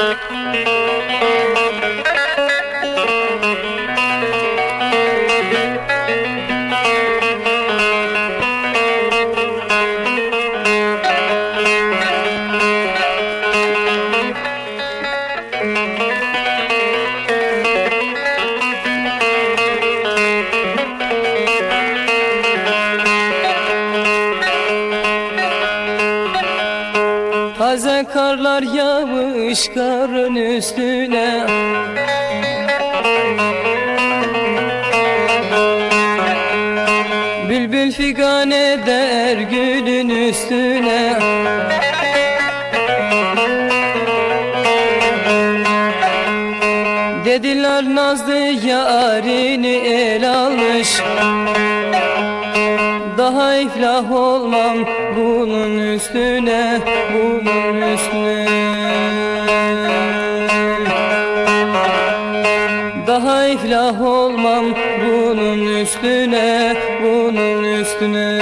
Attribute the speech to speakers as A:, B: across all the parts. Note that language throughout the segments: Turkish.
A: Thank you. Taze karlar yağmış karın üstüne. Bülbül figan eder gülün üstüne. Dediler nazlı yarini el almış Daha iflah olmam bunun üstüne Bunun üstüne. Daha iflah olmam bunun üstüne Bunun üstüne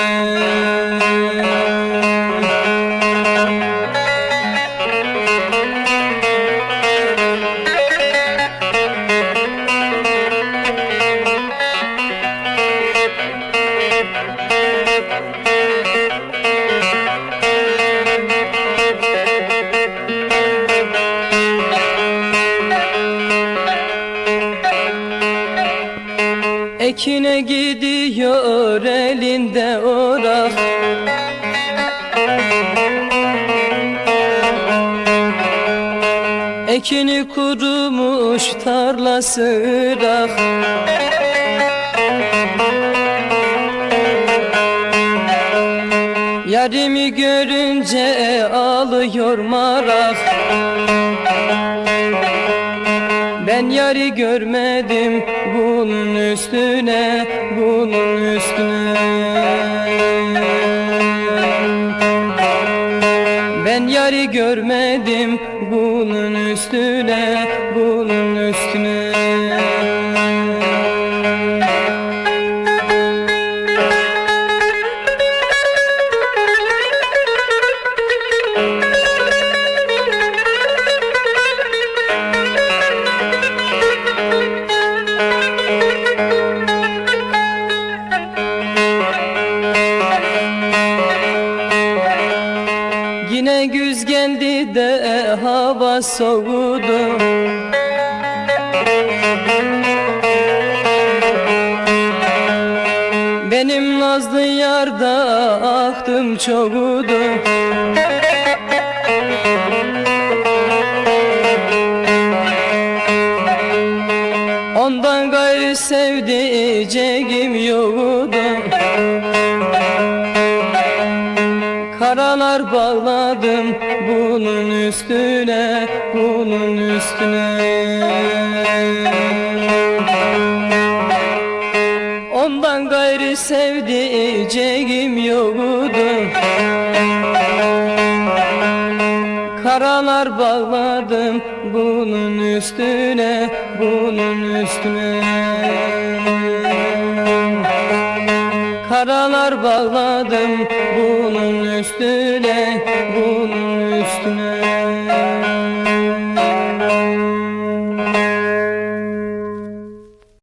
A: Ekine gidiyor elinde orak. Ekini kurumuş tarlası ırak Yarimi görünce ağlıyor marak ben yarı görmedim bunun üstüne, bunun üstüne. Ben yarı görmedim bunun üstüne, bunun üstüne hava soğudu Benim nazlı yarda ahtım çoğudu. Ondan gayrı sevdiceğim yoktu Karalar bağladım bunun üstüne, bunun üstüne. Ondan gayrı sevdiceğim yoktu. Karalar bağladım bunun üstüne, bunun üstüne. Karalar bağladım bunun üstüne, bunun üstüne